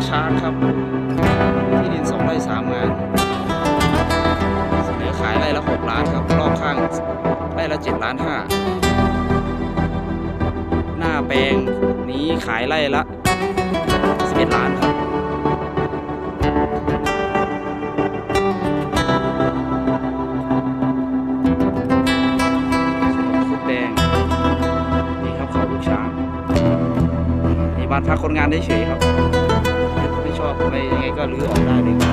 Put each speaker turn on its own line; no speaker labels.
กช้างครับ ที่ดินสองไร่สามงานเสนอขายไร่ละหกล้านครับ รอบข้างไร่ละเจ็ดล้านห้าหน้าแปลงนี้ขายไร่ละสิบเอ็ดล้านครับบ้านพักคนงานได้เฉยครับ ชอบไม่ยังไงก็รื้อออกได้เลย